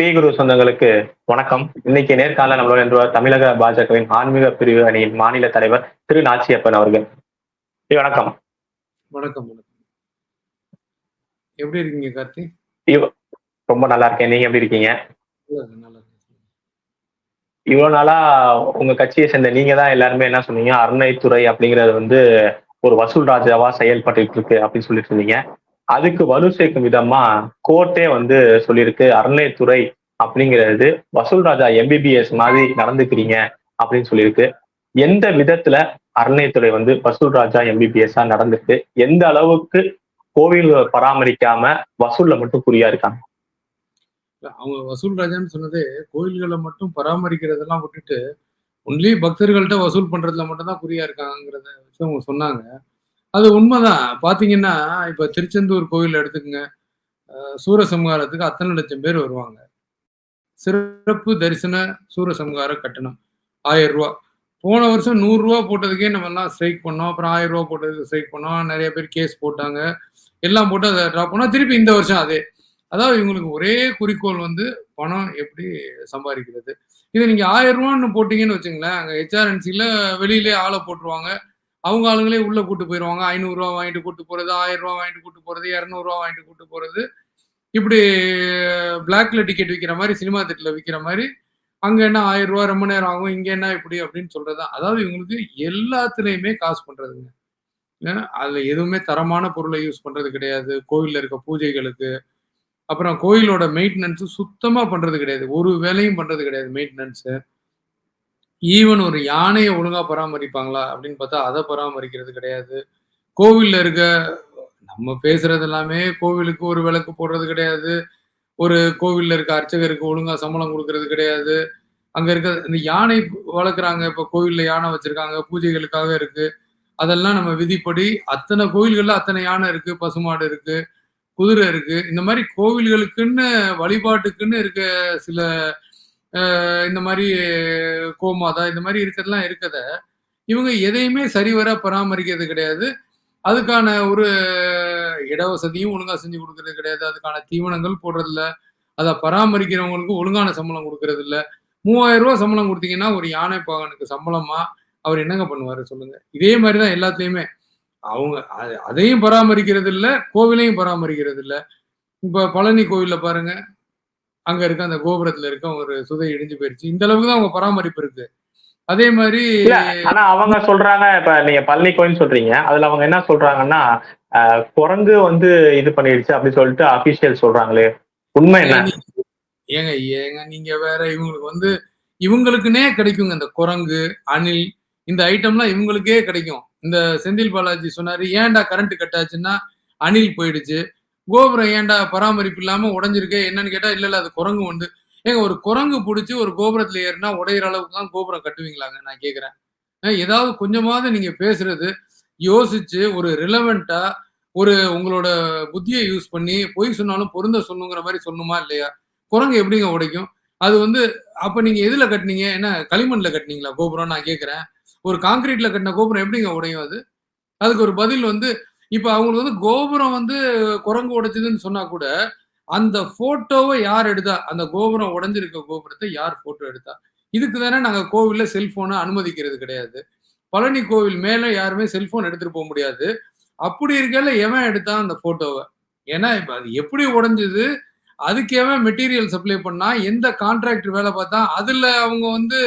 ஸ்ரீகுரு சொந்தங்களுக்கு வணக்கம். இன்னைக்கு நேர்காணல நம்மளோட என்று தமிழக பாஜகவின் ஆன்மீக பிரிவு அணியின் மாநில தலைவர் திரு நாச்சியப்பன் அவர்கள். வணக்கம். வணக்கம் எப்படி இருக்கீங்க கார்த்தி? ரொம்ப நல்லா இருக்கேன். நீங்க எப்படி இருக்கீங்க. இவ்வளவு நாளா உங்க கட்சியை சேர்ந்த நீங்க தான் எல்லாருமே என்ன சொன்னீங்க? அறநிலைத்துறை அப்படிங்கிறது வந்து ஒரு வசூல் ராஜாவா செயல்பட்டு இருக்கு அப்படின்னு சொல்லிட்டு இருந்தீங்க. அதுக்கு வலு சேர்க்கும் விதமா கோர்ட்டே வந்து சொல்லியிருக்கு அறநிலைத்துறை அப்படிங்கிறது வசூல் ராஜா எம்பிபிஎஸ் மாதிரி நடந்துக்கிறீங்க அப்படின்னு சொல்லியிருக்கு. எந்த விதத்துல அறநிலைத்துறை வந்து வசூல் ராஜா எம்பிபிஎஸ்ஸா நடந்துட்டு எந்த அளவுக்கு கோவில் பராமரிக்காம வசூல்ல மட்டும் குறியா இருக்காங்க? அவங்க வசூல் ராஜான்னு சொன்னது கோயில்களை மட்டும் பராமரிக்கிறதெல்லாம் விட்டுட்டு ஒன்லி பக்தர்கள்ட்ட வசூல் பண்றதுல மட்டும் தான் குறியா இருக்காங்கிறத வச்சு அவங்க சொன்னாங்க. அது உண்மைதான். பாத்தீங்கன்னா இப்ப திருச்செந்தூர் கோயில் எடுத்துக்கங்க. சூரசம்ஹாரத்துக்கு அத்தனை லட்சம் பேர் வருவாங்க. சிறப்பு தரிசன சூரசம்ஹார கட்டணம். ஆயிரம் ரூபா. போன வருஷம் நூறுரூவா போட்டதுக்கே நம்ம எல்லாம் ஸ்ட்ரைக் பண்ணோம். அப்புறம் ஆயிரம் ரூபா போட்டதுக்கு ஸ்ட்ரைக் பண்ணோம். நிறைய பேர் கேஸ் போட்டாங்க. எல்லாம் போட்டு அதை ட்ராப் பண்ணோம். திருப்பி இந்த வருஷம் அதே. அதாவது இவங்களுக்கு ஒரே குறிக்கோள் வந்து பணம் எப்படி சம்பாதிக்கிறது. இது நீங்க ஆயிரம் ரூபான்னு போட்டீங்கன்னு வச்சுங்களேன் அங்கே ஹெச்ஆர்என்சியில் வெளியிலே ஆளை போட்டுருவாங்க. அவங்க ஆளுங்களே உள்ள கூட்டு போயிடுவாங்க ஐநூறுரூவா வாங்கிட்டு கூட்டு போறது ஆயிரம் ரூபா வாங்கிட்டு கூட்டு போறது இரநூறுவா வாங்கிட்டு கூட்டு போறது. இப்படி பிளாக்ல டிக்கெட் விற்கிற மாதிரி சினிமா தேட்டர்ல விற்கிற மாதிரி அங்க என்ன ஆயிரம் ரூபா ரொம்ப நேரம் ஆகும் இங்க என்ன இப்படி அப்படின்னு சொல்றதா? அதாவது இவங்களுக்கு எல்லாத்துலயுமே காசு பண்றதுங்க. ஏன்னா அதுல எதுவுமே தரமான பொருளை யூஸ் பண்றது கிடையாது. கோயில்ல இருக்க பூஜைகளுக்கு அப்புறம் கோயிலோட மெயின்டெனன்ஸ் சுத்தமா பண்றது கிடையாது. ஒரு வேலையும் பண்றது கிடையாது மெயின்டெனன்ஸ் ஈவன் ஒரு யானையை ஒழுங்கா பராமரிப்பாங்களா அப்படின்னு பார்த்தா அதை பராமரிக்கிறது கிடையாது. கோவில்ல இருக்க நம்ம பேசுறது எல்லாமே கோவிலுக்கு ஒரு விளக்கு போடுறது கிடையாது. ஒரு கோவில்ல இருக்க அர்ச்சகருக்கு ஒழுங்கா சம்பளம் கொடுக்கறது கிடையாது. அங்க இருக்க இந்த யானை வளர்க்குறாங்க இப்ப கோவில்ல யானை வச்சிருக்காங்க பூஜைகளுக்காக இருக்கு. அதெல்லாம் நம்ம விதிப்படி அத்தனை கோவில்கள்ல அத்தனை யானை இருக்கு பசுமாடு இருக்கு குதிரை இருக்கு. இந்த மாதிரி கோவில்களுக்குன்னு வழிபாட்டுக்குன்னு இருக்க சில இந்த மாதிரி கோமாதா இந்த மாதிரி இருக்கிறதெல்லாம் இருக்கத இவங்க எதையுமே சரிவர பராமரிக்கிறது கிடையாது. அதுக்கான ஒரு இடவசதியும் ஒழுங்காக செஞ்சு கொடுக்கறது கிடையாது. அதுக்கான தீவனங்கள் போடுறதில்ல. அதை பராமரிக்கிறவங்களுக்கு ஒழுங்கான சம்பளம் கொடுக்கறது இல்லை மூவாயிரம் ரூபா சம்பளம் கொடுத்தீங்கன்னா ஒரு யானை பாகனுக்கு சம்பளமா அவர் என்னங்க பண்ணுவாரு சொல்லுங்க. இதே மாதிரி தான் எல்லாத்துலயுமே. அவங்க அதையும் பராமரிக்கிறது இல்லை கோவிலையும் பராமரிக்கிறது இல்லை இப்போ பழனி கோவில்ல பாருங்க. அங்க இருக்க அந்த கோபுரத்துல இருக்க ஒரு சுதை இடிஞ்சு போயிருச்சு. இந்த அளவுக்கு தான் அவங்க பராமரிப்பு இருக்கு. அதே மாதிரி ஆனா அவங்க சொல்றாங்க இப்ப நீங்க பழனி கோயில் சொல்றீங்க. அதுல அவங்க என்ன சொல்றாங்கன்னா குரங்கு வந்து இது பண்ணிடுச்சு அப்படின்னு சொல்லிட்டு அபிஷியல் சொல்றாங்களே. உண்மை என்ன? ஏங்க ஏங்க நீங்க வேற இவங்களுக்கு வந்து இவங்களுக்குனே கிடைக்குங்க இந்த குரங்கு அணில் இந்த ஐட்டம்லாம் இவங்களுக்கே கிடைக்கும். இந்த செந்தில் பாலாஜி சொன்னாரு ஏன்டா கரண்ட் கட் ஆச்சுன்னா அணில் போயிடுச்சு. கோபுரம் ஏன்டா பராமரிப்பு இல்லாம உடஞ்சிருக்கு? என்னன்னு கேட்டா இல்ல இல்ல அது குரங்கு உண்டு. ஏங்க ஒரு குரங்கு பிடிச்சி ஒரு கோபுரத்துல ஏறினா உடையிற அளவுக்கு தான் கோபுரம் கட்டுவீங்களாங்க? நான் கேக்குறேன். ஏதாவது கொஞ்சமாவது நீங்க பேசுறது யோசிச்சு ஒரு ரிலவெண்டா ஒரு உங்களோட புத்தியை யூஸ் பண்ணி பொய் சொன்னாலும் பொருந்த சொல்லுங்கிற மாதிரி சொல்லணுமா இல்லையா? குரங்கு எப்படிங்க உடைக்கும்? அது வந்து அப்ப நீங்க எதுல கட்டுனீங்க? என்ன களிமண்ல கட்டுனீங்களா கோபுரம்? நான் கேக்குறேன். ஒரு காங்கிரீட்ல கட்டின கோபுரம் எப்படிங்க உடையும் அது? அதுக்கு ஒரு பதில் வந்து இப்ப அவங்களுக்கு வந்து கோபுரம் வந்து குரங்கு உடைச்சதுன்னு சொன்னா கூட அந்த போட்டோவை யார் எடுத்தா? அந்த கோபுரம் உடஞ்சிருக்க கோபுரத்தை யார் போட்டோ எடுத்தா? இதுக்கு தானே நாங்க கோவில்ல செல்போனை அனுமதிக்கிறது கிடையாது. பழனி கோவில் மேல யாருமே செல்போன் எடுத்துட்டு போக முடியாது. அப்படி இருக்கல எவன் எடுத்தான் அந்த போட்டோவை ஏன்னா இப்ப அது எப்படி உடஞ்சது? அதுக்கு எவன் மெட்டீரியல் சப்ளை பண்ணா? எந்த கான்ட்ராக்டர் வேலை பார்த்தா? அதுல அவங்க வந்து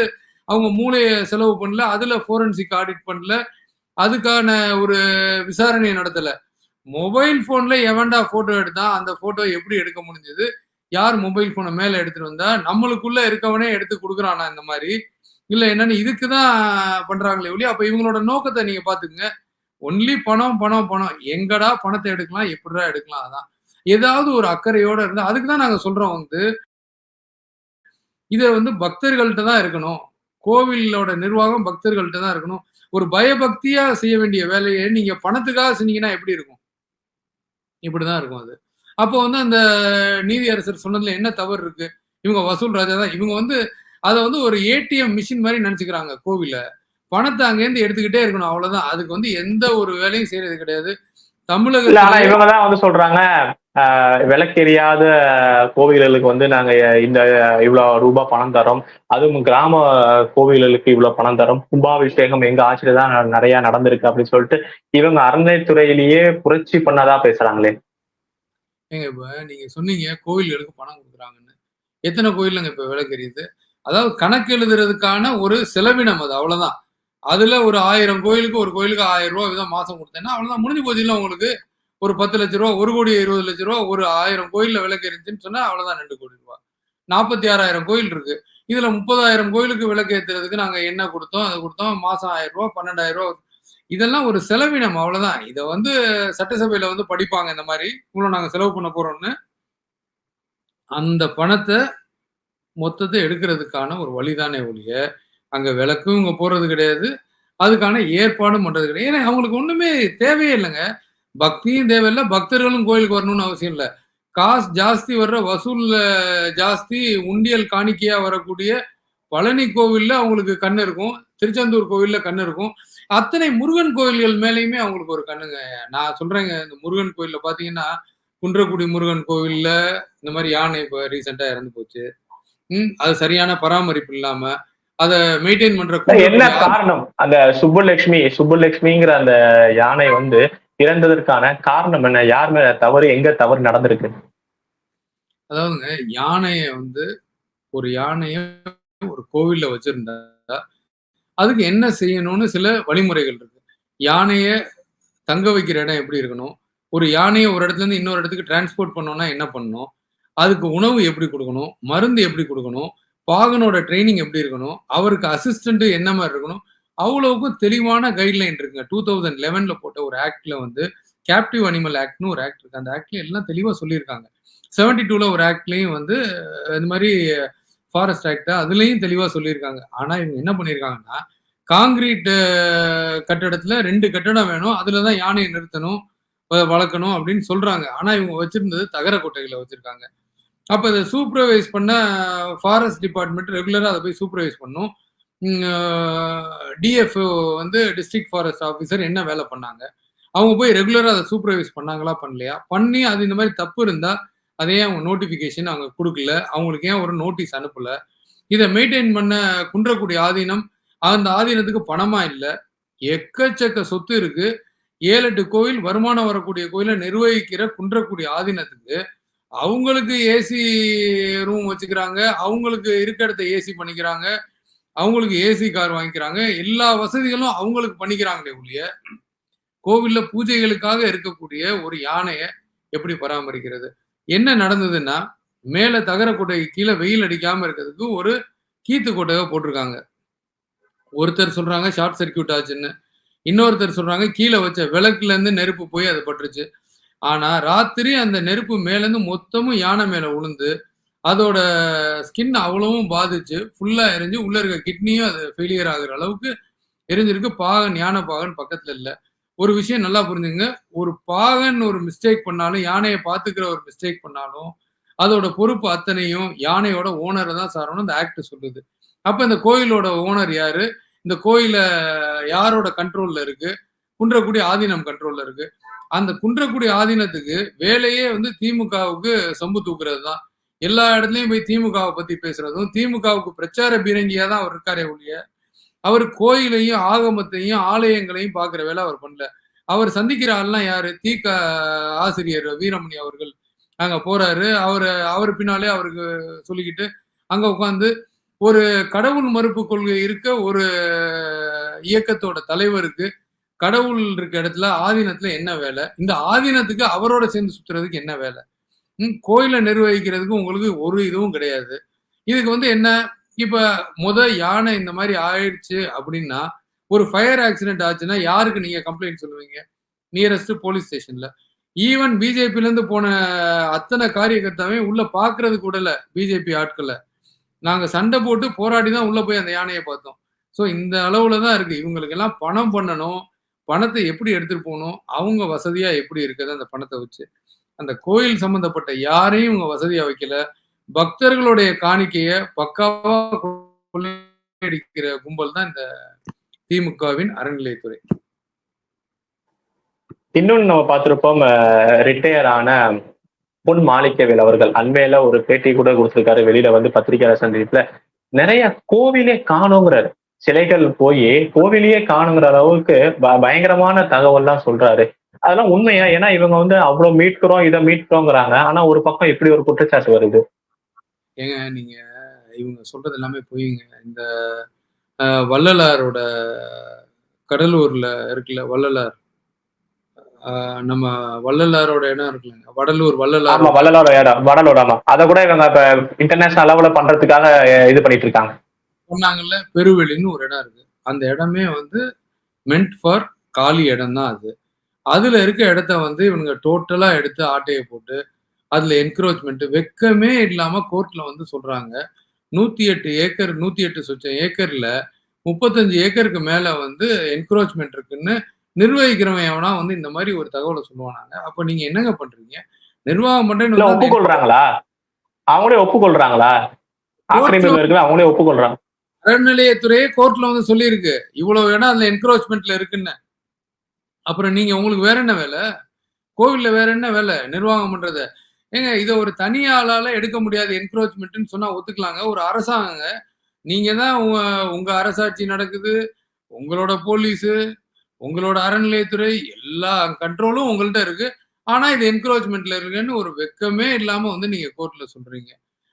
அவங்க மூளையை செலவு பண்ணல அதுல ஃபோரன்சிக் ஆடிட் பண்ணல அதுக்கான ஒரு விசாரணையை நடத்தல. மொபைல் போன்ல எவன்டா போட்டோ எடுத்தா அந்த போட்டோ எப்படி எடுக்க முடிஞ்சது? யார் மொபைல் போனை மேல எடுத்துட்டு வந்தா? நம்மளுக்குள்ள இருக்கவனே எடுத்து கொடுக்குறானா இந்த மாதிரி? இல்ல என்னன்னு இதுக்கு தான் பண்றாங்களே ஒழிய அப்ப இவங்களோட நோக்கத்தை நீங்க பாத்துக்கங்க. ஒன்லி பணம் பணம் பணம். எங்கடா பணத்தை எடுக்கலாம் எப்படிடா எடுக்கலாம் அதான். ஏதாவது ஒரு அக்கறையோட இருந்தா அதுக்கு தான் நாங்க சொல்றோம் வந்து இதை வந்து பக்தர்கள்ட்ட தான் இருக்கணும். கோவிலோட நிர்வாகம் பக்தர்கள்ட்ட தான் இருக்கணும். ஒரு பயபக்தியா செய்ய வேண்டிய வேலையை நீங்க பணத்துக்காக செஞ்சீங்கன்னா எப்படி இருக்கும்? இப்படிதான் இருக்கும் அது. அப்போ வந்து அந்த நீதியரசர் சொன்னதுல என்ன தவறு இருக்கு? இவங்க வசூல் ராஜா தான். இவங்க வந்து அதை வந்து ஒரு ஏடிஎம் மிஷின் மாதிரி நினைச்சுக்கிறாங்க கோவில. பணத்தை அங்கேருந்து எடுத்துக்கிட்டே இருக்கணும் அவ்வளவுதான். அதுக்கு வந்து எந்த ஒரு வேலையும் செய்யறது கிடையாது. தமிழகத்துல இவங்க தான் வந்து சொல்றாங்க விளக்கெரியாத கோவில்களுக்கு வந்து நாங்க இந்த இவ்வளவு ரூபாய் பணம் தரோம் அதுவும் கிராம கோவில்களுக்கு இவ்வளவு பணம் தரோம் கும்பாபிஷேகம் எங்க ஆட்சியில தான் நிறைய நடந்திருக்கு அப்படின்னு சொல்லிட்டு இவங்க அறநிலைத்துறையிலேயே புரட்சி பண்ணதா பேசுறாங்களே. ஏங்க இப்ப நீங்க சொன்னீங்க கோயில்களுக்கு பணம் கொடுக்குறாங்கன்னு. எத்தனை கோயிலுங்க இப்ப விளக்கெரியுது? அதாவது கணக்கு எழுதுறதுக்கான ஒரு செலவினம் அது அவ்வளவுதான். அதுல ஒரு ஆயிரம் கோயிலுக்கு ஒரு கோயிலுக்கு ஆயிரம் ரூபாய் மாசம் கொடுத்தேன்னா அவ்வளவுதான். முடிஞ்சு போச்சு இல்லை உங்களுக்கு? ஒரு பத்து லட்ச ரூபா ஒரு கோடி இருபது லட்ச ரூபா ஒரு ஆயிரம் கோயில்ல விளக்கு எரிஞ்சுன்னு சொன்னா அவ்வளவுதான் ரெண்டு கோடி ரூபா. நாற்பத்தி ஆறாயிரம் கோயில் இருக்கு. இதுல முப்பதாயிரம் கோயிலுக்கு விளக்கு ஏத்துறதுக்கு நாங்க என்ன கொடுத்தோம்? அதை கொடுத்தோம். மாசம் ஆயிரம் ரூபா பன்னெண்டாயிரம் ரூபா. இதெல்லாம் ஒரு செலவினம் அவ்வளவுதான். இதை வந்து சட்டசபையில வந்து படிப்பாங்க இந்த மாதிரி. இவ்வளவு நாங்க செலவு பண்ண போறோம்னு. அந்த பணத்தை மொத்தத்தை எடுக்கிறதுக்கான ஒரு வழிதானே ஒழிய அங்க விளக்கும் இங்க போறது கிடையாது. அதுக்கான ஏற்பாடும் பண்றது கிடையாது. ஏன்னா அவங்களுக்கு ஒண்ணுமே தேவையே இல்லைங்க. பக்தியும் தேவையில்லை பக்தர்களும் கோயிலுக்கு வரணும்னு அவசியம் இல்லை. காசு ஜாஸ்தி வர்ற வசூல் ஜாஸ்தி உண்டியல் காணிக்கையா வரக்கூடிய பழனி கோவில்ல அவங்களுக்கு கண்ணு இருக்கும் திருச்செந்தூர் கோவில்ல கண்ணு இருக்கும். அத்தனை முருகன் கோயில்கள் மேலேயுமே அவங்களுக்கு ஒரு கண்ணுங்க. நான் சொல்றேங்க இந்த முருகன் கோயில்ல பாத்தீங்கன்னா குன்றக்குடி முருகன் கோவில்ல இந்த மாதிரி யானை இப்போ ரீசெண்டா இறந்து போச்சு. ம் அது சரியான பராமரிப்பு இல்லாம அதை மெயின்டைன் பண்ற என்ன காரணம்? அந்த சுப்புலட்சுமி சுப்புலட்சுமிங்கிற அந்த யானை வந்து இறந்ததற்கான காரணம் என்ன? யார் மேல தவறு? எங்க தவறு நடந்திருக்கு? அதாவதுங்க யானைய வந்து ஒரு யானைய ஒரு கோவில்ல வச்சிருந்தா அதுக்கு என்ன செய்யணும்னு சில வழிமுறைகள் இருக்கு. யானைய தங்க வைக்கிற இடம் எப்படி இருக்கணும்? ஒரு யானையை ஒரு இடத்துல இருந்து இன்னொரு இடத்துக்கு டிரான்ஸ்போர்ட் பண்ணோம்னா என்ன பண்ணணும்? அதுக்கு உணவு எப்படி கொடுக்கணும்? மருந்து எப்படி கொடுக்கணும்? பாகனோட ட்ரைனிங் எப்படி இருக்கணும்? அவருக்கு அசிஸ்டண்ட்டு என்ன மாதிரி இருக்கணும்? அவ்வளவுக்கும் தெளிவான கைட்லைன் இருக்குங்க. டூ தௌசண்ட் லெவன்ல போட்ட ஒரு ஆக்ட்ல வந்து கேப்டிவ் அனிமல் ஆக்ட்னு ஒரு ஆக்ட் இருக்கு. அந்த ஆக்ட்ல எல்லாம் தெளிவா சொல்லியிருக்காங்க. செவன்டி டூல ஒரு ஆக்ட்லயும் வந்து இந்த மாதிரி ஃபாரஸ்ட் ஆக்டா அதுலயும் தெளிவா சொல்லியிருக்காங்க. ஆனா இவங்க என்ன பண்ணியிருக்காங்கன்னா காங்கிரீட் கட்டடத்துல ரெண்டு கட்டடம் வேணும். அதுலதான் யானையை நிறுத்தணும் வளர்க்கணும் அப்படின்னு சொல்றாங்க. ஆனா இவங்க வச்சிருந்தது தகர கொட்டைகளை வச்சிருக்காங்க. அப்ப இதை சூப்பர்வைஸ் பண்ண ஃபாரஸ்ட் டிபார்ட்மெண்ட் ரெகுலரா அதை போய் சூப்பர்வைஸ் பண்ணும். டிஎஃப்ஓ வந்து டிஸ்ட்ரிக்ட் ஃபாரஸ்ட் ஆஃபீஸர் என்ன வேலை பண்ணாங்க? அவங்க போய் ரெகுலராக அதை சூப்பர்வைஸ் பண்ணாங்களா பண்ணலையா? பண்ணி அது இந்த மாதிரி தப்பு இருந்தால் அதே அவங்க நோட்டிஃபிகேஷன் அவங்க கொடுக்கல. அவங்களுக்கு ஏன் ஒரு நோட்டீஸ் அனுப்பல? இதை மெயின்டைன் பண்ண குன்றக்கூடிய ஆதீனம் அந்த ஆதீனத்துக்கு பணமா இல்லை. எக்கச்சக்க சொத்து இருக்கு. ஏழு எட்டு கோயில் வருமானம் வரக்கூடிய கோயிலை நிர்வகிக்கிற குன்றக்கூடிய ஆதீனத்துக்கு அவங்களுக்கு ஏசி ரூம் வச்சுக்கிறாங்க. அவங்களுக்கு இருக்க இடத்த ஏசி பண்ணிக்கிறாங்க. அவங்களுக்கு ஏசி கார் வாங்கிக்கிறாங்க. எல்லா வசதிகளும் அவங்களுக்கு பண்ணிக்கிறாங்களே ஒழிய கோவில்ல பூஜைகளுக்காக இருக்கக்கூடிய ஒரு யானையை எப்படி பராமரிக்கிறது? என்ன நடந்ததுன்னா மேல தகர கொட்டைக்கு கீழே வெயில் அடிக்காம இருக்கிறதுக்கு ஒரு கீத்து கொட்டையை போட்டிருக்காங்க. ஒருத்தர் சொல்றாங்க ஷார்ட் சர்க்கியூட் ஆச்சுன்னு. இன்னொருத்தர் சொல்றாங்க கீழே வச்ச விளக்குல இருந்து நெருப்பு போய் அது பட்டுருச்சு. ஆனா ராத்திரி அந்த நெருப்பு மேலேருந்து மொத்தமும் யானை மேல உளுந்து அதோட ஸ்கின் அவ்வளவும் பாதிச்சு ஃபுல்லா எரிஞ்சு உள்ள இருக்க கிட்னியும் அது ஃபெயிலியர் ஆகுற அளவுக்கு எரிஞ்சிருக்கு. பாகன் யானை பாகன் பக்கத்துல இல்லை. ஒரு விஷயம் நல்லா புரிஞ்சுங்க ஒரு பாகன் ஒரு மிஸ்டேக் பண்ணாலும் யானையை பார்த்துக்கிற ஒரு மிஸ்டேக் பண்ணாலும் அதோட பொறுப்பு அத்தனையும் யானையோட ஓனரை தான் சாரணும் இந்த ஆக்ட் சொல்லுது. அப்ப இந்த கோயிலோட ஓனர் யாரு? இந்த கோயில யாரோட கண்ட்ரோல்ல இருக்கு? குன்றக்குடி ஆதீனம் கண்ட்ரோல்ல இருக்கு. அந்த குன்றக்குடி ஆதீனத்துக்கு வேலையே வந்து திமுகவுக்கு சம்பு தூக்குறது தான் எல்லா இடத்துலையும் போய் திமுகவை பத்தி பேசுறதும் திமுகவுக்கு பிரச்சார பீரங்கியா தான் அவர் இருக்காரே ஒழிய அவர் கோயிலையும் ஆகமத்தையும் ஆலயங்களையும் பார்க்குற வேலை அவர் பண்ணல. அவர் சந்திக்கிற ஆள்லாம் யாரு? தீக்க ஆசிரியர் வீரமணி அவர்கள் அங்க போறாரு. அவர் அவர் பின்னாலே அவருக்கு சொல்லிக்கிட்டு அங்க உட்காந்து ஒரு கடவுள் மறுப்பு கொள்கை இருக்க ஒரு இயக்கத்தோட தலைவருக்கு கடவுள் இருக்க இடத்துல ஆதீனத்துல என்ன வேலை? இந்த ஆதீனத்துக்கு அவரோட சேர்ந்து சுத்துறதுக்கு என்ன வேலை? கோயிலை நிர்வகிக்கிறதுக்கு உங்களுக்கு ஒரு இதுவும் கிடையாது. இதுக்கு வந்து என்ன இப்ப முத யானை இந்த மாதிரி ஆயிடுச்சு அப்படின்னா ஒரு ஃபயர் ஆக்சிடென்ட் ஆச்சுன்னா யாருக்கு நீங்க கம்ப்ளைண்ட் சொல்லுவீங்க? நியரஸ்ட் போலீஸ் ஸ்டேஷன்ல ஈவன் பிஜேபில இருந்து போன அத்தனை காரியகர்த்தாவே உள்ள பாக்குறது கூட இல்ல பிஜேபி ஆட்களை. நாங்க சண்டை போட்டு போராடி தான் உள்ள போய் அந்த யானையை பார்த்தோம். ஸோ இந்த அளவுல தான் இருக்கு. இவங்களுக்கு எல்லாம் பணம் பண்ணணும். பணத்தை எப்படி எடுத்துட்டு போகணும்? அவங்க வசதியா எப்படி இருக்குது அந்த பணத்தை வச்சு? அந்த கோயில் சம்பந்தப்பட்ட யாரையும் இவங்க வசதியா வைக்கல பக்தர்களுடைய காணிக்கைய பக்காவா கொள்ளையடிக்கிற கும்பல் தான் இந்த திமுகவின் அறநிலையத்துறை. இன்னொன்னு நம்ம பார்த்திருப்போம் ரிட்டையர் ஆன பொன் மாளிகவேல் அவர்கள். அண்மையில ஒரு பேட்டி கூட கொடுத்திருக்காரு. வெளியில வந்து பத்திரிகையாளர் சந்திப்புல நிறைய கோவிலே காணுங்கிறாரு. சிலைகள் போய் கோவிலையே காணுங்கிற அளவுக்கு ப- பயங்கரமான தகவல்லாம் சொல்றாரு. அதெல்லாம் உண்மையா? ஏன்னா இவங்க வந்து அவ்வளவு மீட்கிறோம் இதை மீட்கிறோங்கிறாங்க ஆனா ஒரு பக்கம் இப்படி ஒரு குற்றச்சாட்டு வருது? ஏங்க நீங்க இவங்க சொல்றது எல்லாமே பொய்ங்க. இந்த வள்ளலாரோட கடலூர்ல இருக்குல்ல வள்ளலார்? நம்ம வள்ளலாரோட இடம் இருக்குல்லங்க. வடலூர் வள்ளலார். ஆமா இடம். வடலோட ஆமா. அதை கூட இவங்க இப்ப இன்டர்நேஷனல் லெவல்ல பண்றதுக்காக இது பண்ணிட்டு இருக்காங்க. சொன்னாங்கல்ல பெருவெளின்னு ஒரு இடம் இருக்கு. அந்த இடமே வந்து மென்ட் ஃபார் காலி இடம் தான் அது. அதுல இருக்க இடத்த வந்து இவனுங்க டோட்டலா எடுத்து ஆட்டையை போட்டு அதுல என்க்ரோச்மெண்ட் வெக்கமே இல்லாம கோர்ட்ல வந்து சொல்றாங்க. நூத்தி எட்டு ஏக்கர் நூத்தி எட்டு சொச்சம் ஏக்கர்ல முப்பத்தஞ்சு ஏக்கருக்கு மேல வந்து என்க்ரோச்மெண்ட் இருக்குன்னு நிர்வகிக்கிறவன் எவனா வந்து இந்த மாதிரி ஒரு தகவலை சொல்லுவானாங்க. அப்ப நீங்க என்னங்க பண்றீங்க? நிர்வாகம் பண்றேன்னு ஒப்புக்கொள்றாங்களா? அவங்களே ஒப்புக்கொள்றாங்களா? அவங்களே ஒப்புக்கொள்றாங்க. அறநிலையத்துறையே கோர்ட்ல வந்து சொல்லியிருக்கு. இவ்வளவு இடம் அதுல என்க்ரோச்மெண்ட்ல இருக்குன்னு. அப்புறம் நீங்க உங்களுக்கு வேற என்ன வேலை? கோவில்ல வேற என்ன வேலை? நிர்வாகம் பண்றது. ஏங்க இதை ஒரு தனியாளால எடுக்க முடியாது என்க்ரோச்மெண்ட்னு சொன்னா ஒத்துக்கலாங்க. ஒரு அரசாங்கங்க. நீங்க தான் உங்க உங்க அரசாட்சி நடக்குது. உங்களோட போலீஸு உங்களோட அறநிலையத்துறை எல்லா கண்ட்ரோலும் உங்கள்ட்ட இருக்கு. ஆனா இது என்க்ரோச்மெண்ட்ல இருக்குன்னு ஒரு வெக்கமே இல்லாம வந்து நீங்க கோர்ட்ல சொல்றீங்க.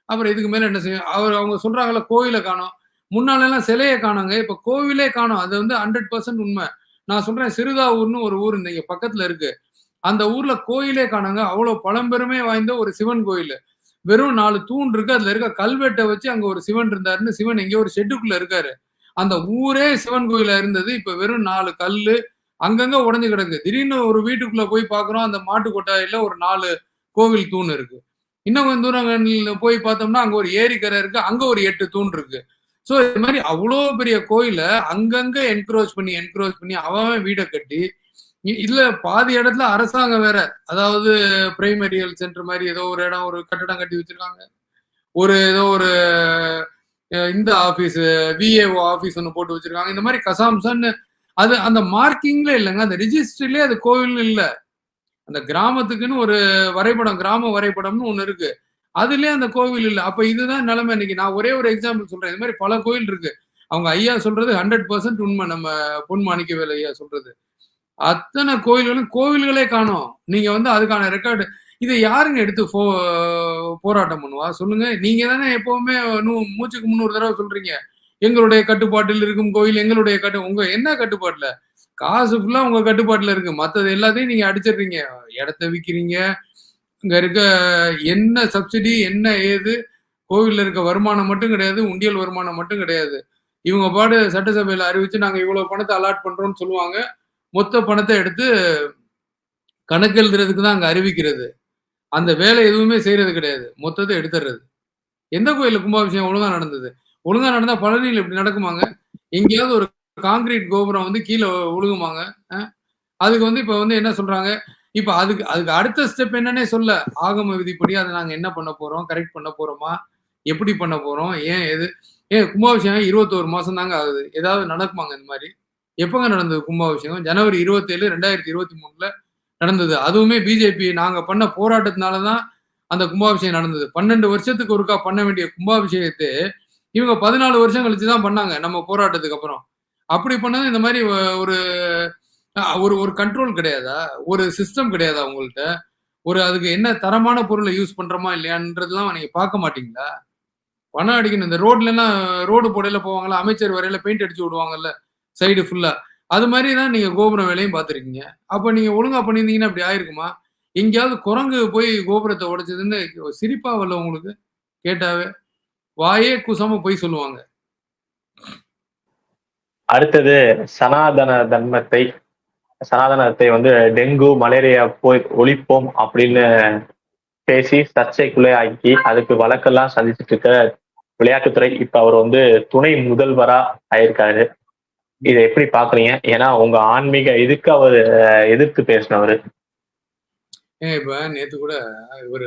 அப்புறம் இதுக்கு மேல என்ன செய்யும்? அவர் அவங்க சொல்றாங்கல்ல கோயிலை காணோம். முன்னால எல்லாம் சிலையை காணோங்க. இப்ப கோவிலே காணோம். அது வந்து ஹண்ட்ரட் பர்சன்ட் உண்மை. நான் சொல்றேன் சிறுதாவூர்னு ஒரு ஊர் இந்த இங்க பக்கத்துல இருக்கு. அந்த ஊர்ல கோயிலே காணாங்க. அவ்வளவு பழம்பெருமை வாய்ந்த ஒரு சிவன் கோயில். வெறும் நாலு தூண் இருக்கு. அதுல இருக்க கல்வெட்டை வச்சு அங்க ஒரு சிவன் இருந்தாருன்னு சிவன் எங்கேயோ ஒரு ஷெட்டுக்குள்ள இருக்காரு. அந்த ஊரே சிவன் கோயிலா இருந்தது. இப்ப வெறும் நாலு கல்லு அங்கங்க உடஞ்சு கிடக்கு. திடீர்னு ஒரு வீட்டுக்குள்ள போய் பாக்குறோம். அந்த மாட்டு கொட்டாயில ஒரு நாலு கோவில் தூண் இருக்கு. இன்னும் கொஞ்சம் தூரம் போய் பார்த்தோம்னா அங்க ஒரு ஏரிக்கரை இருக்கு. அங்க ஒரு எட்டு தூண் இருக்கு. ஸோ இது மாதிரி அவ்வளோ பெரிய கோயிலை அங்கங்க என்க்ரோச் பண்ணி என்க்ரோச் பண்ணி அவன் வீடை கட்டி இ- இதுல பாதி இடத்துல அரசாங்கம் வேற அதாவது பிரைமரி ஹெல்த் சென்டர் மாதிரி ஏதோ ஒரு இடம் ஒரு கட்டடம் கட்டி வச்சிருக்காங்க. ஒரு ஏதோ ஒரு இந்த ஆபீஸ் விஏஓ ஆபீஸ் ஒன்று போட்டு வச்சிருக்காங்க. இந்த மாதிரி கசாம்சன்னு அது அந்த மார்க்கிங்ல இல்லைங்க அந்த ரிஜிஸ்டர்லயே அது கோவில் இல்லை. அந்த கிராமத்துக்குன்னு ஒரு வரைபடம் கிராம வரைபடம்னு ஒன்று இருக்கு. அதுலயே அந்த கோவில் இல்லை. அப்ப இதுதான் நிலைமை இன்னைக்கு. நான் ஒரே ஒரு எக்ஸாம்பிள் சொல்றேன். இது மாதிரி பல கோயில் இருக்கு. அவங்க ஐயா சொல்றது ஹண்ட்ரட் பர்சன்ட் உண்மை. நம்ம பொன் மாணிக்கவேல் ஐயா சொல்றது. அத்தனை கோயில்களும் கோவில்களே காணும். நீங்க வந்து அதுக்கான ரெக்கார்டு இதை யாருங்க எடுத்து போ போராட்டம் பண்ணுவா? சொல்லுங்க. நீங்க தானே எப்பவுமே நூ- மூச்சுக்கு முன்னூறு தடவை சொல்றீங்க. எங்களுடைய கட்டுப்பாட்டில் இருக்கும் கோயில் எங்களுடைய கட்டு உங்க என்ன கட்டுப்பாட்டுல? காசு ஃபுல்லா உங்க கட்டுப்பாட்டுல இருக்கு. மத்தது எல்லாத்தையும் நீங்க அடிச்சிடுறீங்க. இடத்த விக்கிறீங்க. இங்க இருக்க என்ன சப்சிடி என்ன ஏது? கோவில்ல இருக்க வருமானம் மட்டும் கிடையாது உண்டியல் வருமானம் மட்டும் கிடையாது. இவங்க பாடு சட்டசபையில அறிவிச்சு நாங்க இவ்வளவு பணத்தை அலாட் பண்றோம்னு சொல்லுவாங்க. மொத்த பணத்தை எடுத்து கணக்கு எழுதுறதுக்கு தான் அங்க அறிவிக்கிறது. அந்த வேலை எதுவுமே செய்யறது கிடையாது. மொத்தத்தை எடுத்துடுறது எந்த கோயில்ல கும்பாபிஷேகம் ஒழுங்கா நடந்தது? ஒழுங்கா நடந்தா பழனியில் இப்படி நடக்குமாங்க? எங்கேயாவது ஒரு காங்கிரீட் கோபுரம் வந்து கீழே ஒழுகுமாங்க? அதுக்கு வந்து இப்ப வந்து என்ன சொல்றாங்க? இப்ப அதுக்கு அதுக்கு அடுத்த ஸ்டெப் என்னன்னே சொல்ல. ஆகம விதிப்படி அதை நாங்க என்ன பண்ண போறோம்? கரெக்ட் பண்ண போறோமா? எப்படி பண்ண போறோம்? ஏன் எது? ஏன் கும்பாபிஷேகம் இருபத்தோரு மாசம் தாங்க ஆகுது. ஏதாவது நடக்குமாங்க இந்த மாதிரி? எப்பங்க நடந்தது கும்பாபிஷேகம்? ஜனவரி இருபத்தேழு ரெண்டாயிரத்தி இருபத்தி மூணுல நடந்தது. அதுவுமே பிஜேபி நாங்க பண்ண போராட்டத்தினால தான் அந்த கும்பாபிஷேகம் நடந்தது. பன்னெண்டு வருஷத்துக்கு ஒருக்கா பண்ண வேண்டிய கும்பாபிஷேகத்தை இவங்க பதினாலு வருஷம் கழிச்சு தான் பண்ணாங்க நம்ம போராட்டத்துக்கு அப்புறம். அப்படி பண்ணது இந்த மாதிரி ஒரு ஒரு ஒரு கண்ட்ரோல் கிடையாதா? ஒரு சிஸ்டம் கிடையாதா உங்கள்கிட்ட ஒரு அதுக்கு என்ன தரமான பொருளை யூஸ் பண்றோமா இல்லையான்றதுலாம் நீங்க பார்க்க மாட்டீங்களா? பணம் அடிக்கணும். இந்த ரோட்ல எல்லாம் ரோடு போடையில போவாங்கல்ல அமைச்சர் வரையில பெயிண்ட் அடிச்சு விடுவாங்கல்ல சைடு ஃபுல்லா அது மாதிரி தான் நீங்க கோபுரம் வேலையும் பார்த்துருக்கீங்க. அப்ப நீங்க ஒழுங்கா பண்ணியிருந்தீங்கன்னா அப்படி ஆயிருக்குமா? எங்கேயாவது குரங்கு போய் கோபுரத்தை உடைச்சதுன்னு சிரிப்பா வரல உங்களுக்கு? கேட்டாவே. வாயே குசாம போய் சொல்லுவாங்க. அடுத்தது சனாதன தர்மத்தை சனாதனத்தை வந்து டெங்கு மலேரியா போய் ஒழிப்போம் அப்படின்னு பேசி சர்ச்சைக்குள்ளே ஆக்கி அதுக்கு வழக்கெல்லாம் சந்திச்சுட்டு இருக்க விளையாட்டுத்துறை இப்ப அவர் வந்து துணை முதல்வரா ஆயிருக்காரு. இதை எப்படி பாக்குறீங்க? ஏன்னா உங்க ஆன்மீக இதுக்கு அவர் எதிர்த்து பேசினவர். ஏன் இப்ப நேத்து கூட இவர்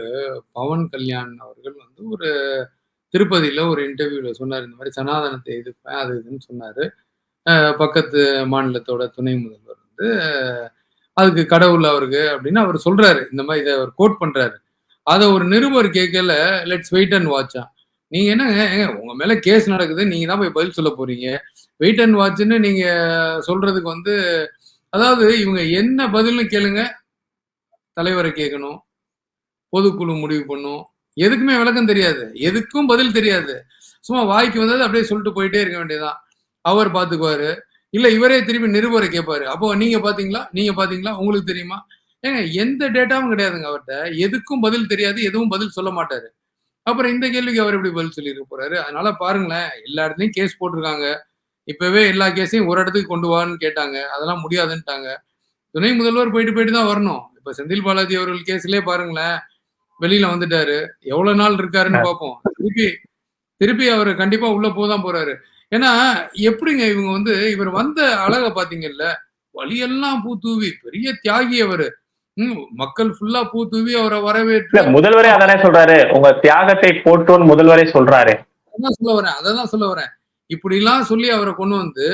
பவன் கல்யாண் அவர்கள் வந்து ஒரு திருப்பதியில ஒரு இன்டர்வியூல சொன்னார் இந்த மாதிரி சனாதனத்தை எதிர்ப்பேன் அது இதுன்னு சொன்னாரு. பக்கத்து மாநிலத்தோட துணை முதல்வர். வந்து அதுக்கு கடவுள் அவருக்கு அப்படின்னு அவர் சொல்றாரு. இந்த மாதிரி இதை அவர் கோட் பண்றாரு. அதை ஒரு நிருபர் கேட்கல லெட்ஸ் வெயிட் அண்ட் வாட்சா நீங்க என்னங்க ஏங்க, உங்க மேல கேஸ் நடக்குது நீங்க தான் போய் பதில் சொல்ல போறீங்க? வெயிட் அண்ட் வாட்ச்னு நீங்க சொல்றதுக்கு வந்து அதாவது இவங்க என்ன பதில்னு கேளுங்க. தலைவரை கேட்கணும் பொதுக்குழு முடிவு பண்ணும். எதுக்குமே விளக்கம் தெரியாது. எதுக்கும் பதில் தெரியாது. சும்மா வாய்க்கு வந்தது அப்படியே சொல்லிட்டு போயிட்டே இருக்க வேண்டியதுதான். அவர் பாத்துக்குவாரு. இல்ல இவரே திருப்பி நிருபரை கேட்பாரு அப்போ நீங்க பாத்தீங்களா? நீங்க பாத்தீங்களா? உங்களுக்கு தெரியுமா? ஏங்க எந்த டேட்டாவும் கிடையாதுங்க அவர்கிட்ட எதுக்கும் பதில் தெரியாது எதுவும் பதில் சொல்ல மாட்டாரு. அப்புறம் இந்த கேள்விக்கு அவர் எப்படி பதில் சொல்லியிருக்க போறாரு? அதனால பாருங்களேன் எல்லா இடத்துலயும் கேஸ் போட்டிருக்காங்க. இப்பவே எல்லா கேஸையும் ஒரு இடத்துக்கு கொண்டு வான்னு கேட்டாங்க. அதெல்லாம் முடியாதுன்ட்டாங்க. துணை முதல்வர் போயிட்டு போயிட்டு தான் வரணும். இப்ப செந்தில் பாலாஜி அவர்கள் கேஸ்லயே பாருங்களேன் வெளியில வந்துட்டாரு. எவ்வளவு நாள் இருக்காருன்னு பார்ப்போம். திருப்பி திருப்பி அவர் கண்டிப்பா உள்ள போதான் போறாரு. ஏன்னா எப்படிங்க இவங்க வந்து இவர் வந்த அழக பாத்தீங்கல்ல வழியெல்லாம் பூ தூவி பெரிய தியாகி அவரு. மக்கள் ஃபுல்லா பூ தூவி அவரை இல்ல வரவேற்று முதல்வரே அதானே சொல்றாரு. உங்க தியாகத்தை போட்டோன்னு முதல்வரே சொல்றாரு. அதான் சொல்ல வரேன் அதான் சொல்ல வரேன். இப்படி எல்லாம் சொல்லி அவரை கொண்டு வந்து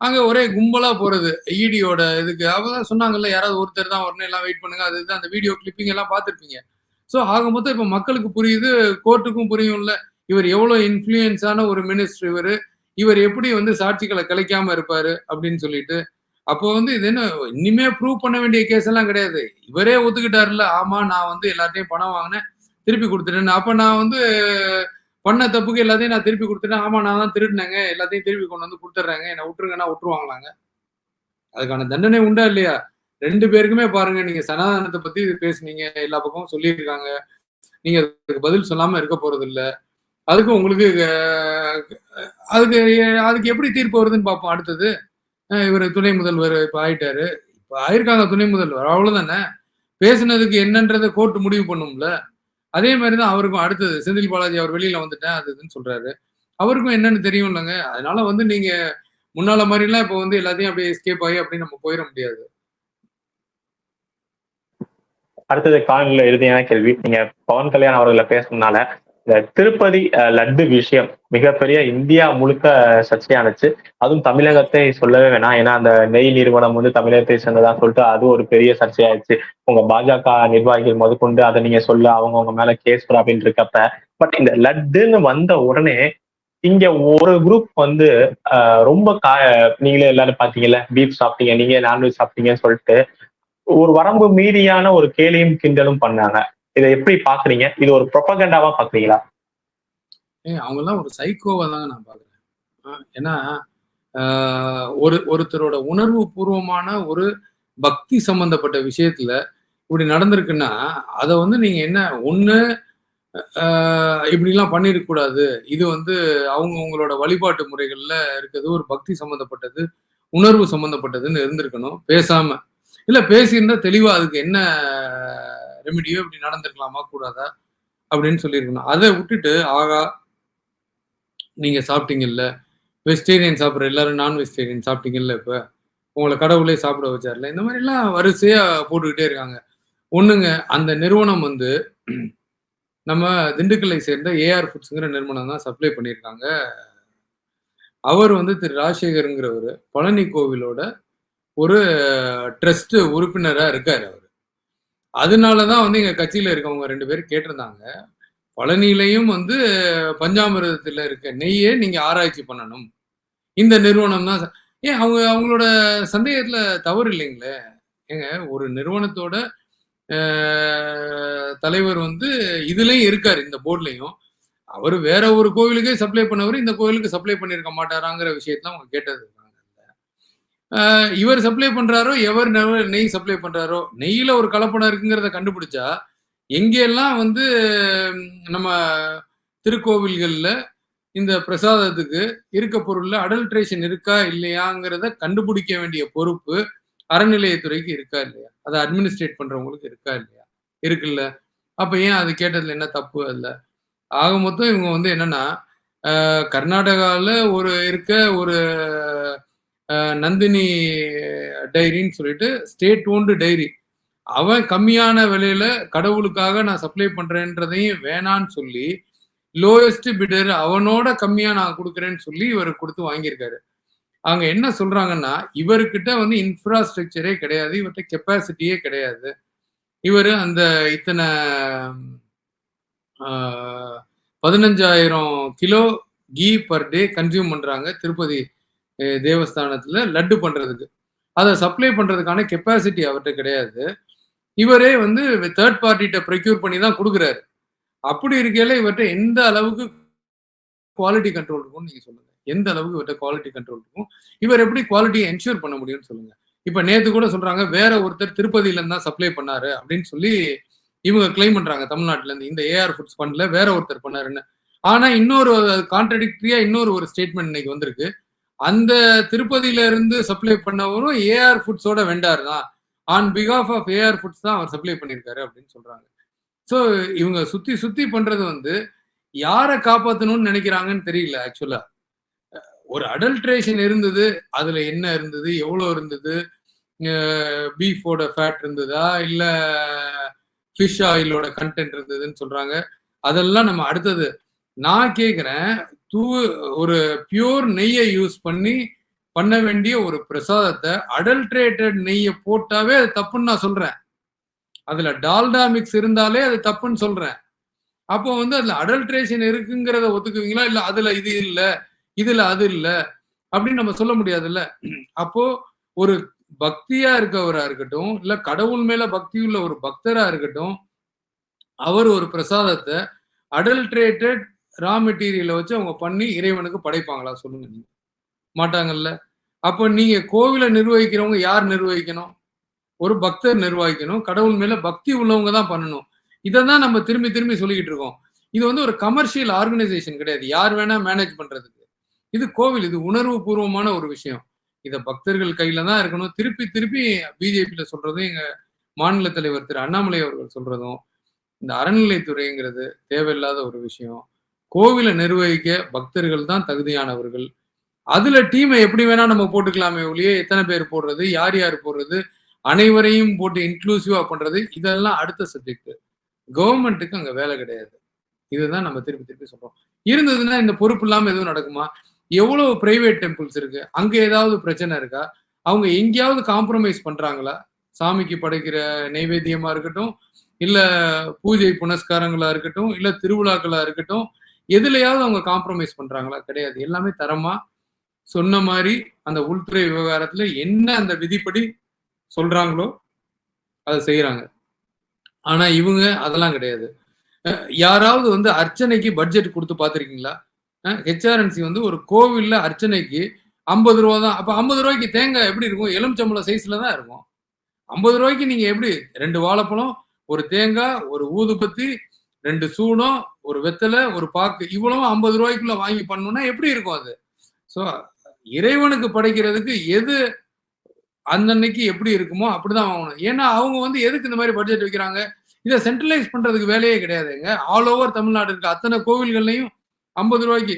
அங்க ஒரே கும்பலா போறது ஈடியோட இதுக்கு. அவதான் சொன்னாங்கல்ல யாராவது ஒருத்தர் தான் வரணும் எல்லாம் வெயிட் பண்ணுங்க. அது அந்த வீடியோ கிளிப்பிங் எல்லாம் பார்த்திருப்பீங்க சோ ஆக மொத்தம் இப்ப மக்களுக்கு புரியுது கோர்ட்டுக்கும் புரியும்ல. இவர் எவ்வளவு இன்ஃபுளுயன்ஸான ஒரு மினிஸ்டர் இவர். இவர் எப்படி வந்து சாட்சிகளை கலைக்காம இருப்பாரு அப்படின்னு சொல்லிட்டு அப்போ வந்து இது என்ன இனிமே ப்ரூவ் பண்ண வேண்டிய கேஸ் எல்லாம் கிடையாது. இவரே ஒத்துக்கிட்டாருல ஆமா நான் வந்து எல்லாத்தையும் பணம் வாங்கினேன் திருப்பி கொடுத்துட்டேன்னு. அப்ப நான் வந்து பண்ண தப்புக்கு எல்லாத்தையும் நான் திருப்பி கொடுத்துட்டேன். ஆமா நான் தான் திருடினேங்க. எல்லாத்தையும் திருப்பி கொண்டு வந்து கொடுத்துட்றாங்க. என்னை விட்டுருங்கன்னா விட்டுருவாங்களாங்க. அதுக்கான தண்டனை உண்டா இல்லையா? ரெண்டு பேருக்குமே பாருங்க நீங்க சனாதனத்தை பத்தி பேசுனீங்க எல்லா பக்கமும் சொல்லியிருக்காங்க. நீங்க அதுக்கு பதில் சொல்லாம இருக்க போறது இல்லை அதுக்கு உங்களுக்கு அதுக்கு அதுக்கு எப்படி தீர்ப்பு வருதுன்னு பார்ப்போம். அடுத்தது இவர் துணை முதல்வர் இப்போ ஆயிட்டாரு. இப்போ ஆயிருக்காங்க துணை முதல்வர். அவ்வளோதானே பேசுனதுக்கு என்னன்றதை கோர்ட் முடிவு பண்ணும்ல. அதே மாதிரி தான் அவருக்கும் அடுத்தது செந்தில் பாலாஜி அவர் வெளியில வந்துட்டேன் அது இதுன்னு சொல்றாரு. அவருக்கும் என்னன்னு தெரியும் இல்லைங்க அதனால வந்து நீங்க முன்னால மாதிரிலாம் இப்போ வந்து எல்லாத்தையும் அப்படியே எஸ்கேப் ஆகி அப்படி நம்ம போயிட முடியாது. அடுத்தது காலையில் இறுதியான கேள்வி. நீங்க பவன் கல்யாண் அவர்களை பேசுனதுனால இந்த திருப்பதி அஹ், லட்டு விஷயம் மிகப்பெரிய இந்தியா முழுக்க சர்ச்சையானுச்சு அதுவும் தமிழகத்தை சொல்லவே வேணாம். ஏன்னா அந்த நெய் நிறுவனம் வந்து தமிழகத்தை சேர்ந்ததா சொல்லிட்டு அது ஒரு பெரிய சர்ச்சையாயிடுச்சு உங்க பாஜக நிர்வாகிகள் முதற்கொண்டு அதை நீங்க சொல்ல அவங்க உங்க மேல கேஸ் அப்படின்னு இருக்கப்ப பட் இந்த லட்டுன்னு வந்த உடனே இங்க ஒரு குரூப் வந்து ரொம்ப கா நீங்களே எல்லாரும் பாத்தீங்கல்ல பீஃப் சாப்பிட்டீங்க நீங்க நான்வெஜ் சாப்பிட்டீங்கன்னு சொல்லிட்டு ஒரு வரம்பு மீறியான ஒரு கேலியும் கிண்டலும் பண்ணாங்க. இதை எப்படி பாக்குறீங்க? இது ஒரு ப்ரொபகண்டாவா பாக்குறீங்களா? ஏ அவங்க எல்லாம் ஒரு சைக்கோவா தாங்க நான் பாக்குறேன். ஏன்னா ஆஹ் ஒரு ஒருத்தரோட உணர்வு பூர்வமான ஒரு பக்தி சம்பந்தப்பட்ட விஷயத்துல இப்படி நடந்திருக்குன்னா அதை வந்து நீங்க என்ன ஒண்ணு ஆஹ் இப்படிலாம் பண்ணிருக்க கூடாது. இது வந்து அவங்க உங்களோட வழிபாட்டு முறைகள்ல இருக்கிறது ஒரு பக்தி சம்பந்தப்பட்டது உணர்வு சம்பந்தப்பட்டதுன்னு இருந்திருக்கணும். பேசாம. இல்ல பேசியிருந்தா தெளிவா அதுக்கு என்ன ரெமிடியோ இப்படி நடந்திருக்கலாமா கூடாதா? அப்படின்னு சொல்லியிருக்கணும். அதை விட்டுட்டு ஆகா நீங்க சாப்பிட்டீங்கல்ல? வெஜிடேரியன் சாப்பிட்ற எல்லாரும் நான் வெஜிடேரியன் சாப்பிட்டீங்கல்ல இப்போ? உங்களை கடவுளே சாப்பிட வச்சார்ல? இந்த மாதிரி எல்லாம் வரிசையா போட்டுக்கிட்டே இருக்காங்க. ஒண்ணுங்க அந்த நிறுவனம் வந்து நம்ம திண்டுக்கல்லை சேர்ந்த ஏஆர் ஃபுட்ஸுங்கிற நிறுவனம் தான் சப்ளை பண்ணியிருக்காங்க. அவர் வந்து திரு. ராஜசேகருங்கிறவர் பழனி கோவிலோட ஒரு ட்ரஸ்ட் உறுப்பினரா இருக்கார் அவர். அதனால தான் வந்து எங்கள் கட்சியில் இருக்கவங்க ரெண்டு பேரும் கேட்டிருந்தாங்க. பழனியிலையும் வந்து பஞ்சாமிரதத்தில் இருக்க நெய்யை நீங்கள் ஆராய்ச்சி பண்ணணும். இந்த நிறுவனம் தான் ஏன் அவங்க அவங்களோட சந்தேகத்தில் தவறு இல்லைங்களே? ஏங்க ஒரு நிறுவனத்தோட தலைவர் வந்து இதுலேயும் இருக்கார் இந்த போர்ட்லேயும். அவர் வேற ஒரு கோவிலுக்கே சப்ளை பண்ணவர் இந்த கோவிலுக்கு சப்ளை பண்ணியிருக்க மாட்டாராங்கிற விஷயத்தான் அவங்க கேட்டது இவர் சப்ளை பண்றாரோ எவர் நெய் சப்ளை பண்றாரோ நெய்யில ஒரு கலப்படம் இருக்குங்கிறத கண்டுபிடிச்சா எங்கெல்லாம் வந்து நம்ம திருக்கோவில்களில் இந்த பிரசாதத்துக்கு இருக்க பொருள்ல அடல்ட்ரேஷன் இருக்கா இல்லையாங்கிறத கண்டுபிடிக்க வேண்டிய பொறுப்பு அறநிலையத்துறைக்கு இருக்கா இல்லையா? அதை அட்மினிஸ்ட்ரேட் பண்றவங்களுக்கு இருக்கா இல்லையா? இருக்குல்ல. அப்ப ஏன் அது கேட்டதுல என்ன தப்பு அதுல? ஆக மொத்தம் இவங்க வந்து என்னன்னா கர்நாடகாவில் ஒரு இருக்க ஒரு நந்தினி டைரின்னு சொல்லிட்டு ஸ்டேட் ஓன்டு டைரி. அவன் கம்மியான விலையில கடவுளுக்காக நான் சப்ளை பண்றேன்றதையும் வேணான்னு சொல்லி லோயஸ்ட் பிடர் அவனோட கம்மியா நான் கொடுக்குறேன்னு சொல்லி இவர் கொடுத்து வாங்கியிருக்காரு. அவங்க என்ன சொல்றாங்கன்னா இவர்கிட்ட வந்து இன்ஃப்ராஸ்ட்ரக்சரே கிடையாது இவர்கிட்ட கெப்பாசிட்டியே கிடையாது. இவர் அந்த இத்தனை பதினஞ்சாயிரம் kilo ghee per day consume பண்றாங்க. திருப்பதி தேவஸ்தானத்துல லட்டு பண்றதுக்கு. அதை சப்ளை பண்றதுக்கான கெப்பாசிட்டி அவர்கிட்ட கிடையாது. இவரே வந்து தேர்ட் பார்ட்டிகிட்ட ப்ரொக்யூர் பண்ணி தான் கொடுக்குறாரு. அப்படி இருக்கையில இவர்கிட்ட எந்த அளவுக்கு குவாலிட்டி கண்ட்ரோல் இருக்கும்னு நீங்க சொல்லுங்க. எந்த அளவுக்கு இவர்கிட்ட குவாலிட்டி கண்ட்ரோல் இருக்கும்? இவர் எப்படி குவாலிட்டியை என்ஷூர் பண்ண முடியும்னு சொல்லுங்க. இப்ப நேத்து கூட சொல்றாங்க வேற ஒருத்தர் திருப்பதியில இருந்தா சப்ளை பண்ணாரு அப்படின்னு சொல்லி இவங்க கிளைம் பண்றாங்க தமிழ்நாட்டுல இருந்து. இந்த ஏஆர் ஃபுட்ஸ் ஃபண்ட்ல வேற ஒருத்தர் பண்ணாருன்னு. ஆனா இன்னொரு கான்ட்ரடிக்டரியா இன்னொரு ஒரு ஸ்டேட்மெண்ட் இன்னைக்கு வந்திருக்கு. அந்த திருப்பதியில இருந்து சப்ளை பண்ணவரும் ஏஆர் ஃபுட்ஸோட வெண்டார் தான். ஆன் பிகாஃப் ஆஃப் ஏஆர் ஃபுட்ஸ் தான் அவர் சப்ளை பண்ணியிருக்காரு அப்படின்னு சொல்றாங்க. ஸோ இவங்க சுத்தி சுத்தி பண்றது வந்து யாரை காப்பாற்றணும்னு நினைக்கிறாங்கன்னு தெரியல ஆக்சுவலா ஒரு அடல்ட்ரேஷன் இருந்தது அதுல என்ன இருந்தது எவ்வளோ இருந்தது? பீஃபோட ஃபேட் இருந்ததா? இல்ல ஃபிஷ் ஆயிலோட கண்டென்ட் இருந்ததுன்னு சொல்றாங்க. அதெல்லாம் நம்ம அடுத்தது நான் கேட்குறேன் தூ ஒரு பியூர் நெய்யை யூஸ் பண்ணி பண்ண வேண்டிய ஒரு பிரசாதத்தை அடல்ட்ரேட்டட் நெய்யை போட்டாவே அது தப்புன்னு நான் சொல்றேன். அதுல டால்டா மிக்ஸ் இருந்தாலே அது தப்புன்னு சொல்றேன். அப்போ வந்து அதுல அடல்ட்ரேஷன் இருக்குங்கிறத ஒத்துக்குவீங்களா? இல்ல அதுல இது இல்ல இதுல அது இல்ல அப்படின்னு நம்ம சொல்ல முடியாதுல்ல? அப்போ ஒரு பக்தியா இருக்கவரா இருக்கட்டும் இல்ல கடவுள் மேல பக்தி உள்ள ஒரு பக்தரா இருக்கட்டும் அவர் ஒரு பிரசாதத்தை அடல்ட்ரேட்டட் ரா மெட்டீரியலை வச்சு அவங்க பண்ணி இறைவனுக்கு படைப்பாங்களா? சொல்லுங்க நீங்க. மாட்டாங்கல்ல. அப்போ நீங்க கோவிலை நிர்வகிக்கிறவங்க யார் நிர்வகிக்கணும்? ஒரு பக்தர் நிர்வகிக்கணும். கடவுள் மேல பக்தி உள்ளவங்க தான் பண்ணணும். இதை தான் நம்ம திரும்பி திரும்பி சொல்லிக்கிட்டு இருக்கோம். இது வந்து ஒரு கமர்ஷியல் ஆர்கனைசேஷன் கிடையாது. யார் வேணா மேனேஜ் பண்றதுக்கு. இது கோவில். இது உணர்வு பூர்வமான ஒரு விஷயம். இதை பக்தர்கள் கையில தான் இருக்கணும். திருப்பி திருப்பி பிஜேபியில சொல்றதும் எங்க மாநில தலைவர் திரு அண்ணாமலை அவர்கள் சொல்றதும் இந்த அறநிலைத்துறைங்கிறது தேவையில்லாத ஒரு விஷயம். கோவிலை நிர்வகிக்க பக்தர்கள் தான் தகுதியானவர்கள். அதுல டீமை எப்படி வேணா நம்ம போட்டுக்கலாமே ஒழிய எத்தனை பேர் போடுறது யார் யார் போடுறது அனைவரையும் போட்டு இன்க்ளூசிவா பண்றது இதெல்லாம் அடுத்த சப்ஜெக்ட் கவர்மெண்ட்டுக்கு அங்க வேலை கிடையாது. இதுதான் நம்ம திருப்பி திருப்பி சொல்றோம். இருந்ததுன்னா இந்த பொறுப்பு இல்லாம எதுவும் நடக்குமா? எவ்வளவு பிரைவேட் டெம்பிள்ஸ் இருக்கு? அங்க ஏதாவது பிரச்சனை இருக்கா? அவங்க எங்கேயாவது காம்ப்ரமைஸ் பண்றாங்களா? சாமிக்கு படைக்கிற நைவேத்தியமா இருக்கட்டும் இல்ல பூஜை புனஸ்காரங்களா இருக்கட்டும் இல்ல திருவிழாக்களா இருக்கட்டும் எதுலையாவது அவங்க காம்ப்ரமைஸ் பண்றாங்களா? கிடையாது. எல்லாமே தரமா சொன்ன மாதிரி அந்த உள்துறை விவகாரத்துல என்ன அந்த விதிப்படி சொல்றாங்களோ அதை செய்யறாங்க ஆனா இவங்க அதெல்லாம் கிடையாது. யாராவது வந்து அர்ச்சனைக்கு பட்ஜெட் கொடுத்து பார்த்துருக்கீங்களா? ஹெச்ஆர்என்சி வந்து ஒரு கோவில்ல அர்ச்சனைக்கு ஐம்பது ரூபா தான். அப்ப ஐம்பது ரூபாய்க்கு தேங்காய் எப்படி இருக்கும்? எலுமிச்சம்பழம் சைஸ்ல தான் இருக்கும். ஐம்பது ரூபாய்க்கு நீங்க எப்படி? ரெண்டு வாழைப்பழம் ஒரு தேங்காய் ஒரு ஊதுபத்தி ரெண்டு சூடம் ஒரு வெத்தலை ஒரு பாக்கு இவ்வளவு ஐம்பது ரூபாய்க்குள்ள வாங்கி பண்ணணும்னா எப்படி இருக்கும் அது? ஸோ இறைவனுக்கு படைக்கிறதுக்கு எது அன்னன்னைக்கு எப்படி இருக்குமோ அப்படிதான் வாங்கணும். ஏன்னா அவங்க வந்து எதுக்கு இந்த மாதிரி பட்ஜெட் வைக்கிறாங்க? இதை சென்ட்ரலைஸ் பண்றதுக்கு வேலையே கிடையாதுங்க. ஆல் ஓவர் தமிழ்நாடு இருக்க. அத்தனை கோவில்கள்லையும் ஐம்பது ரூபாய்க்கு.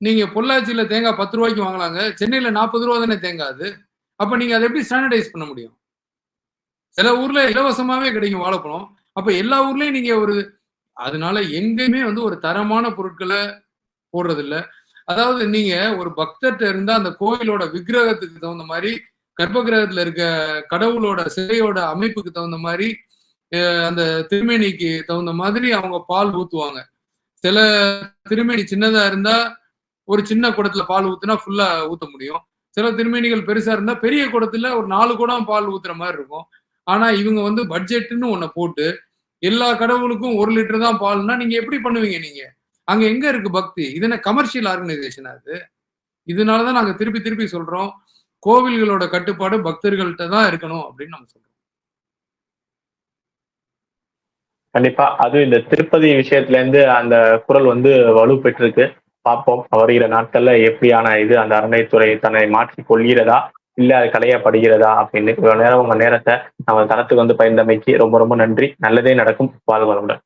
நீங்க பொள்ளாச்சியில தேங்காய் பத்து ரூபாய்க்கு வாங்கலாங்க. சென்னையில நாற்பது ரூபா தானே தேங்காய் அது. அப்ப நீங்க அதை எப்படி ஸ்டாண்டர்டைஸ் பண்ண முடியும்? சில ஊர்ல இலவசமாவே கிடைக்கும் வாழைப்பழம். அப்ப எல்லா ஊர்லயும் நீங்க ஒரு அதனால எங்கேயுமே வந்து ஒரு தரமான பொருட்களை போடுறது இல்ல அதாவது நீங்க ஒரு பக்தர்கிட்ட இருந்தா அந்த கோயிலோட விக்கிரகத்துக்கு தகுந்த மாதிரி கர்ப்ப கிரகத்துல இருக்க கடவுளோட சிலையோட அமைப்புக்கு தகுந்த மாதிரி அந்த திருமேனிக்கு தகுந்த மாதிரி அவங்க பால் ஊத்துவாங்க. சில திருமேனி சின்னதா இருந்தா ஒரு சின்ன குடத்துல பால் ஊத்துனா ஃபுல்லா ஊத்த முடியும். சில திருமேனிகள் பெருசா இருந்தா பெரிய குடத்துல ஒரு நாலு குடம் பால் ஊத்துற மாதிரி இருக்கும். ஆனா இவங்க வந்து பட்ஜெட்னு ஒன்ன போட்டு எல்லா கடவுளுக்கும் ஒரு லிட்டர் தான் பால்னா நீங்க எப்படி பண்ணுவீங்க நீங்க? அங்க எங்க இருக்கு பக்தி? இது என்ன கமர்ஷியல் ஆர்கனைசேஷன் அது இதனாலதான் நாங்க திருப்பி திருப்பி சொல்றோம். கோவில்களோட கட்டுப்பாடு பக்தர்கள்ட்ட தான் இருக்கணும் அப்படின்னு நம்ம சொல்றோம். கண்டிப்பா. அதுவும் இந்த திருப்பதி விஷயத்துல இருந்து அந்த குரல் வந்து வலு பெற்றிருக்கு. பார்ப்போம். வருகிற நாட்கள்ல எப்படியான இது அந்த அறநிலைத்துறை தன்னை மாற்றி கொள்கிறதா இல்ல அது களையப்படுகிறதா அப்படின்னு இவ்வளவு நேரம் உங்க நேரத்தை நம்ம தரத்துக்கு வந்து பயந்தமைக்கு ரொம்ப ரொம்ப நன்றி. நல்லதே நடக்கும். வாழ்வளமுடன்